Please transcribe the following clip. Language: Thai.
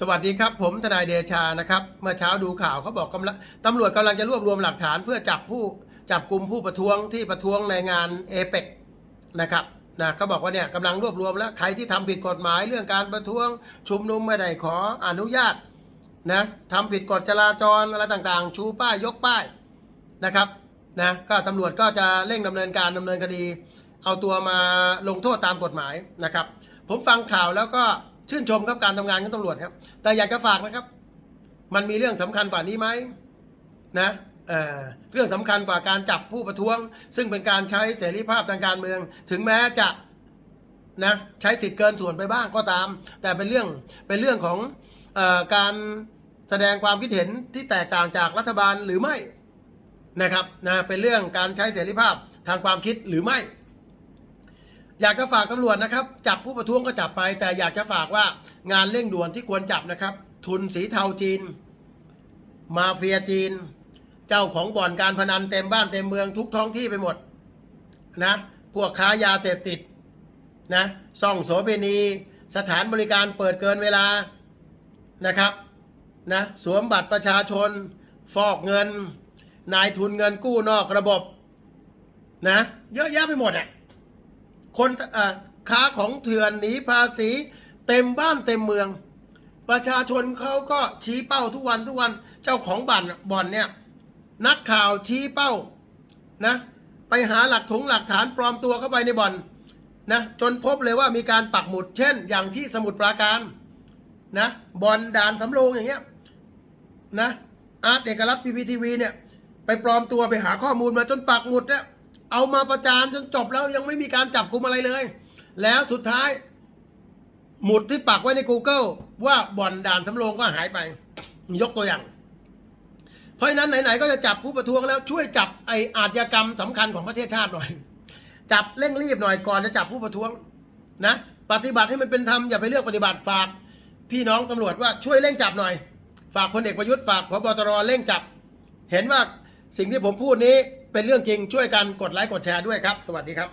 สวัสดีครับ ผมทนายเดชานะครับ เมื่อเช้าดูข่าวเขาบอกกำลังตำรวจกำลังจะรวบรวมหลักฐานเพื่อจับผู้จับกลุ่มผู้ประท้วงที่ประท้วงในงานเอเปกนะครับนะเขาบอกว่าเนี่ยกำลังรวบรวมแล้วใครที่ทำผิดกฎหมายเรื่องการประท้วง ชุมนุมไม่ได้ขออนุญาตนะทำผิดกฎจราจรอะไรต่างๆ ชูป้ายยกป้ายนะครับนะก็ตำรวจก็จะเร่งดำเนินการดำเนินคดี เอาตัวมาลงโทษตามกฎหมายนะครับ ผมฟังข่าวแล้วก็ ชื่นชมครับการทำงานของตำรวจครับ แต่อยากจะฝากนะครับ มันมีเรื่องสำคัญกว่านี้ไหมนะเอ่อเรื่องสำคัญกว่าการจับผู้ประท้วง ซึ่งเป็นการใช้เสรีภาพทางการเมือง ถึงแม้จะนะใช้สิทธิ์เกินส่วนไปบ้างก็ตาม แต่เป็นเรื่องเป็นเรื่องของเออการแสดงความคิดเห็นที่แตกต่างจากรัฐบาลหรือไม่นะครับนะเป็นเรื่องการใช้เสรีภาพทางความคิดหรือไม่ อยากจะฝากตำรวจนะครับ จับผู้ประท้วงก็จับไป แต่อยากจะฝากว่างานเร่งด่วนที่ควรจับนะครับ ทุนสีเทาจีน มาเฟียจีน เจ้าของบ่อนการพนันเต็มบ้านเต็มเมืองทุกท้องที่ไปหมดนะพวกค้ายาเสพติดนะซ่องโสเภณี สถานบริการเปิดเกินเวลานะครับนะสวมบัตรประชาชน ฟอกเงิน นายทุนเงินกู้นอกระบบนะเยอะแยะไปหมดอะ คนค้าของเถื่อนหนีภาษี เต็มบ้านเต็มเมือง ประชาชนเขาก็ชี้เป้าทุกวันทุกวันเจ้าของบ่อนบ่อนเนี่ย นักข่าวชี้เป้านะ ไปหาหลักถงหลักฐานปลอมตัวเข้าไปในบ่อนนะจนพบเลยว่ามีการปักหมุดเช่น อย่างที่สมุทรปราการนะบ่อนด่านสำโรงอย่างเงี้ยนะอาร์ตเอกรัฐพีพีทีวีเนี่ย ไปปลอมตัวไปหาข้อมูลมาจนปักหมุดเนี่ย เอามาประจานจนจบแล้วยังไม่มีการจับกลุมอะไรเลย แล้วสุดท้าย หมุดที่ปักไว้ใน Google ว่าบ่อนด่านสำโรงก็หายไป ยกตัวอย่าง เพราะฉะนั้นไหนๆก็จะจับผู้ประท้วงแล้วช่วยจับไออาชญากรรมสำคัญของประเทศชาติหน่อย จับเร่งรีบหน่อยก่อนจะจับผู้ประท้วงนะปฏิบัติให้มันเป็นธรรมอย่าไปเลือกปฏิบัติฝาก พี่น้องตำรวจว่าช่วยเร่งจับหน่อย ฝากพลเอกประยุทธ์ฝากพบตรเร่งจับ เห็นว่า สิ่งที่ผมพูดนี้เป็นเรื่องจริงช่วยกันกดไลค์กดแชร์ด้วยครับ สวัสดีครับ